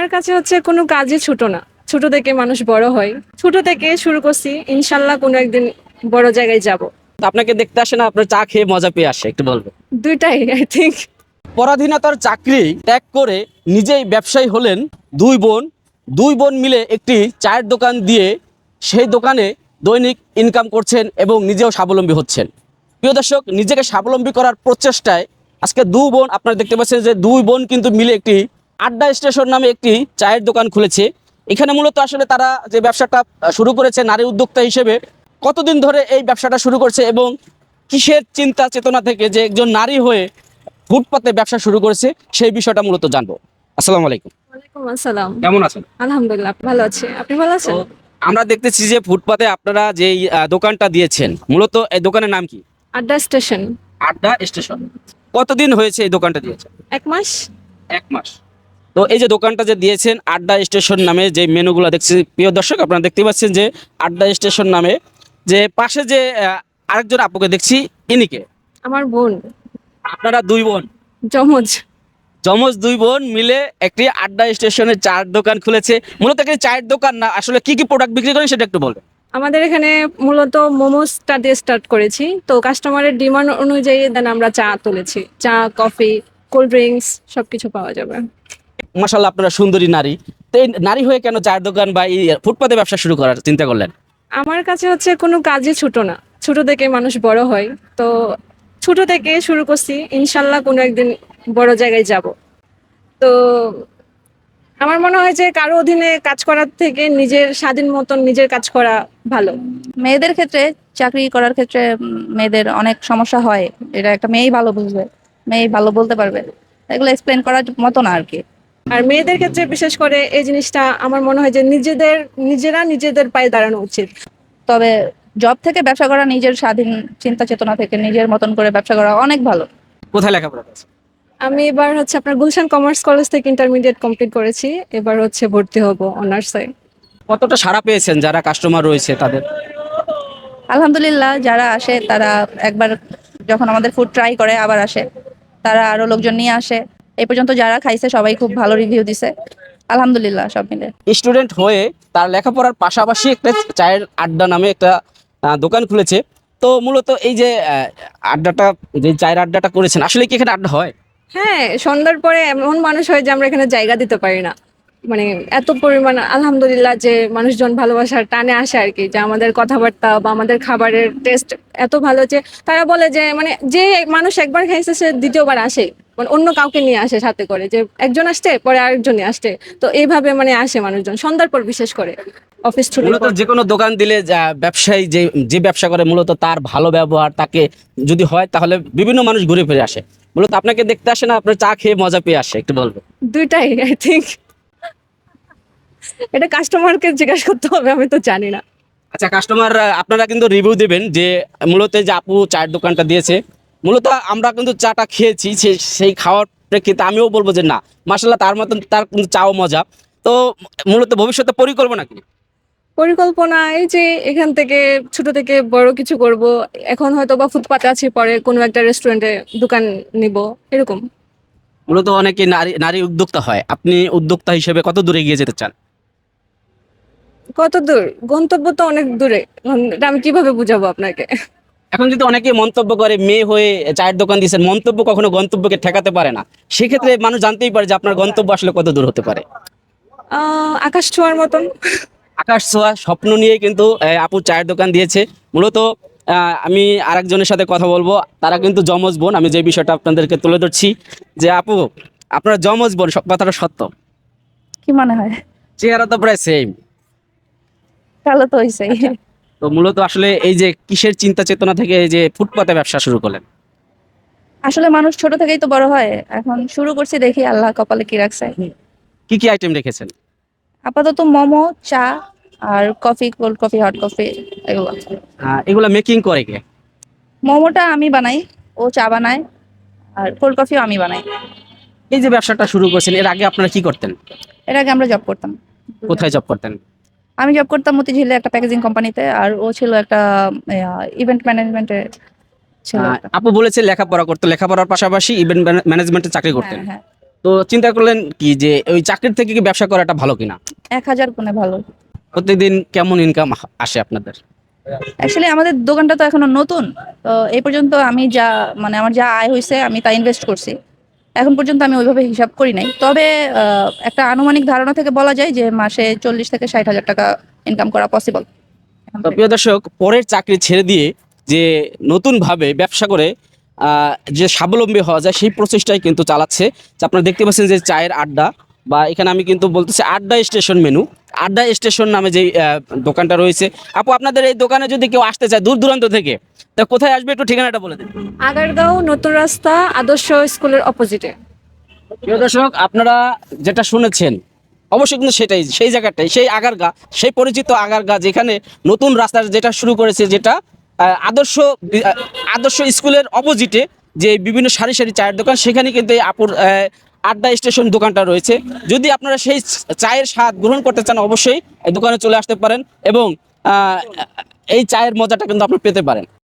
আমার কাছে হচ্ছে কোনো কাজই ছোট না। ছোট থেকে মানুষ বড় হয়। ছোট থেকে শুরু করছি ইনশাল্লাহ কোনো একদিন বড় জায়গায় যাব। আপনাকে দেখতে আসে না আপনার চা খেয়ে মজা পেয়ে আসে একটু বলবেন? দুইটাই আই থিঙ্ক পরাধীনতার চাকরি ত্যাগ করে নিজেই ব্যবসায়ী হলেন দুই বোন। দুই বোন মিলে একটি চায়ের দোকান দিয়ে সেই দোকানে দৈনিক ইনকাম করছেন এবং নিজেও স্বাবলম্বী হচ্ছেন। প্রিয় দর্শক নিজেকে স্বাবলম্বী করার প্রচেষ্টায় আজকে দু বোন আপনারা দেখতে পাচ্ছেন যে দুই বোন কিন্তু মিলে একটি আড্ডা স্টেশন নামে একটি চায়ের দোকান খুলেছে। এখানে মূলত আসলে তারা যে ব্যবসাটা শুরু করেছে নারী উদ্যোক্তা হিসেবে কতদিন ধরে এই ব্যবসাটা শুরু করছে এবং কিসের চিন্তা চেতনা থেকে যে একজন নারী হয়ে ফুটপাতে ব্যবসা শুরু করেছে সেই বিষয়টা মূলত জানব। আসসালামু আলাইকুম। আসসালাম। কেমন আছেন? আলহামদুলিল্লাহ ভালো আছি। আপনি ভালো আছেন? আমরা দেখতেছি যে ফুটপাতে আপনারা যে দোকানটা দিয়েছেন মূলত এই দোকানের নাম কি? আড্ডা স্টেশন। আড্ডা স্টেশন। কতদিন হয়েছে এই দোকানটা দিয়েছেন? এক মাস। এক মাস। তো এই যে দোকানটা যে দিয়েছেন আড্ডা স্টেশন নামে যে মেনুগুলো দেখছি প্রিয় দর্শক আপনারা দেখতে পাচ্ছেন যে আড্ডা স্টেশন নামে যে পাশে যে আরেকজন আপুকে দেখছি ইনিকে। আমার বোন। আপনারা দুই বোন। জমজ যমজ দুই বোন মিলে একটি আড্ডা স্টেশনে চার দোকান খুলেছে। মূলত একটি চায়ের দোকান না আসলে কি কি প্রোডাক্ট বিক্রি করেন সেটা একটু বলবেন আমাদের এখানে মূলত মোমোসটা দিয়ে স্টার্ট করেছি। তো কাস্টমারের ডিমান্ড অনুযায়ী দেন আমরা চা তুলেছি। চা কফি কোল্ড ড্রিঙ্কস সবকিছু পাওয়া যাবে। মাসাল্লাহ আপনারা সুন্দরী নারী। তো এই নারী হয়ে কেন চায়ের দোকান বা এই ফুটপাতে ব্যবসা শুরু করার চিন্তা করলেন? আমার কাছে হচ্ছে কোনো কাজই ছোট না। ছোট থেকে মানুষ বড় হয়। তো ছোট থেকে শুরু করছি ইনশাল্লাহ কোনো একদিন বড় জায়গায় যাব। তো আমার মনে হয় যে কারও অধীনে কাজ করার থেকে নিজের স্বাধীন মতন নিজের কাজ করা ভালো। মেয়েদের ক্ষেত্রে চাকরি করার ক্ষেত্রে মেয়েদের অনেক সমস্যা হয়। এটা একটা মেয়েই ভালো বুঝবে মেয়ে ভালো বলতে পারবে। এগুলো এক্সপ্লেন করার মতো না আর কি। আর মেয়েদের ক্ষেত্রে বিশেষ করে এই জিনিসটা আমার মনে হয় যে নিজেদের নিজেরা নিজেদের পায়ে দাঁড়ানো উচিত। তবে জব থেকে ব্যবসা করা নিজের স্বাধীন চিন্তা চেতনা থেকে নিজের মতন করে ব্যবসা করা অনেক ভালো। কোথায় লেখাপড়া করেছেন? আমি এবার হচ্ছে আপনার গুলশান কমার্স কলেজ থেকে ইন্টারমিডিয়েট কমপ্লিট করেছি। এবার হচ্ছে ভর্তি হব অনার্সে কতটা সাড়া পেয়েছেন যারা কাস্টমার রয়েছে তাদের? আলহামদুলিল্লাহ যারা আসে তারা একবার যখন আমাদের ফুড ট্রাই করে আবার আসে। তারা আরও লোকজন নিয়ে আসে। এই পর্যন্ত যারা খাইছে সবাই খুব ভালো রিভিউ দিছে। আলহামদুলিল্লাহ সব মিলে। স্টুডেন্ট হয়ে তার লেখাপড়ার পাশাপাশি একটা চায়ের আড্ডা নামে একটা দোকান খুলেছে। তো মূলত এই যে আহ, আড্ডাটা যে চায়ের আড্ডাটা করেছেন আসলে কি এখানে আড্ডা হয়? হ্যাঁ সন্ধ্যার পরে এমন মানুষ হয় যে আমরা এখানে জায়গা দিতে পারি না। মানে এত পরিমাণ আলহামদুলিল্লাহ যে মানুষজন ভালোবাসার টানে আসে আর কি যে আমাদের কথাবার্তা বা আমাদের খাবারের টেস্ট এত ভালো যে তারা বলে যে মানে যে মানুষ একবার খাইছে সে দ্বিতীয়বার আসে। মানে অন্য কাউকে নিয়ে আসে সাথে করে যে একজন আসছে পরে আরেকজনই আসছে। তো এইভাবে মানে আসে মানুষজন সন্ধ্যার পর বিশেষ করে অফিস ছুটির মূলত যে কোনো দোকান দিলে যা ব্যবসায়ী যে যে ব্যবসা করে মূলত তার ভালো ব্যবহার তাকে যদি হয় তাহলে বিভিন্ন মানুষ ঘুরে ফিরে আসে। মূলত আপনাকে দেখতে আসে না আপনার চা খেয়ে মজা পেয়ে আসে একটু বলবেন দুইটাই আই থিঙ্ক এটা কাস্টমারকে জিজ্ঞাসা করতে হবে আমি তো জানি না। আচ্ছা কাস্টমার আপনারা কিন্তু রিভিউ দেবেন যে মূলত যে আপু চায়ের দোকানটা দিয়েছে মূলত আমরা কিন্তু চাটা খেয়েছি সেই খাওয়ার প্রেক্ষিতে আমিও বলব যে না মাসাল্লাহ তার মতন তার কিন্তু চাও মজা। তো মূলত ভবিষ্যতে পরিকল্পনা কি? পরিকল্পনা এই যে এখান থেকে ছোট থেকে বড় কিছু করব। এখন হয়তো বা ফুটপাতে আছি পরে কোনো একটা রেস্টুরেন্টে দোকান নিব এরকম। মূলত অনেকে নারী নারী উদ্যোক্তা হয়। আপনি উদ্যোক্তা হিসেবে কত দূরে এগিয়ে যেতে চান? কত দূর? গন্তব্য তো অনেক দূরে। আমি কীভাবে বুঝাবো আপনাকে? এখন যদি অনেকে মন্তব্য করে মেয়ে হয়ে চায়ের দোকান দিয়েছেন মন্তব্য কখনো গন্তব্যকে ঠেকাতে পারে না। সেক্ষেত্রে মানুষ জানতেই পারে যে আপনার গন্তব্য আসলে কত দূর হতে পারে। আকাশ ছোঁয়ার মতন। আকাশ ছোঁয়া স্বপ্ন নিয়ে কিন্তু আপু চায়ের দোকান দিয়েছে। মূলত আমি আরেকজনের সাথে কথা বলব। তারা কিন্তু জমজ বোন আমি যে বিষয়টা আপনাদেরকে তুলে ধরছি যে আপু আপনার জমজ বোন সব কথাটা সত্য? কি মনে হয়? চেহারা তো প্রায় সেম তাহলে তো হয়েছেই তো মূলত আসলে এই যে কিসের চিন্তা চেতনা থেকে এই যে ফুটপাতে ব্যবসা শুরু করলেন? আসলে মানুষ ছোট থেকেই তো বড় হয়। এখন শুরু করছি দেখি আল্লাহ কপালে কি রাখছে। কি কি আইটেম রেখেছেন? আপাতত মোমো চা আর coffee cold coffee hot coffee এগুলো। এগুলা মেকিং করে কে? মোমোটা আমি বানাই ও চা বানায় আর কোল্ড কফিও আমি বানাই। এই যে ব্যবসাটা শুরু করছেন এর আগে আপনারা কি করতেন? এর আগে আমরা জব করতাম। কোথায় জব করতেন? আমি জব করতাম মতিঝিলে একটা প্যাকেজিং কোম্পানিতে আর ও ছিল একটা ইভেন্ট ম্যানেজমেন্টে ছিল আপু বলেছে লেখাপড়া করতে লেখাপড়ার পাশাপাশি ইভেন্ট ম্যানেজমেন্টে চাকরি করতেন। হ্যাঁ হ্যাঁ। তো চিন্তা করলেন কি যে ওই চাকরির থেকে কি ব্যবসা করাটা ভালো কিনা? এক হাজার গুণে ভালো। প্রতিদিন কেমন ইনকাম আসে আপনাদের? অ্যাকচুয়ালি আমাদের দোকানটা তো এখনও নতুন তো এই পর্যন্ত আমি যা মানে আমার যা আয় হয়েছে আমি তা ইনভেস্ট করছি। এখন পর্যন্ত আমি ওইভাবে হিসাব করি নাই। তবে একটা আনুমানিক ধারণা থেকে বলা যায় যে মাসে চল্লিশ থেকে ষাট হাজার টাকা ইনকাম করা পসিবল প্রিয় দর্শক পরের চাকরি ছেড়ে দিয়ে যে নতুনভাবে ব্যবসা করে আহ, যে স্বাবলম্বী হওয়া যায় সেই প্রচেষ্টাই কিন্তু চালাচ্ছে। আপনারা দেখতে পাচ্ছেন যে চায়ের আড্ডা বা এখানে আমি কিন্তু বলতেছি আড্ডা স্টেশন মেনু। আড্ডা স্টেশন নামে যে দোকানটা রয়েছে। আপু আপনাদের এই দোকানে যদি কেউ আসতে চায় দূর দূরান্ত থেকে তা কোথায় আসবে একটু ঠিকানাটা বলে দিন। আগারগাঁও নতুন রাস্তা আদর্শ স্কুলের অপোজিটে প্রিয় দর্শক আপনারা যেটা শুনেছেন অবশ্যই কিন্তু সেটাই সেই জায়গাটাই সেই আগারগা সেই পরিচিত আগারগা যেখানে নতুন রাস্তা যেটা শুরু করেছে যেটা আদর্শ আদর্শ স্কুলের অপোজিটে যে বিভিন্ন সারি সারি চায়ের দোকান সেখানে কিন্তু এই আপুর আহ, আড্ডা স্টেশন দোকানটা রয়েছে। যদি আপনারা সেই চায়ের স্বাদ গ্রহণ করতে চান, অবশ্যই এই দোকানে চলে আসতে পারেন এবং এই চায়ের মজাটা কিন্তু আপনি পেতে পারেন।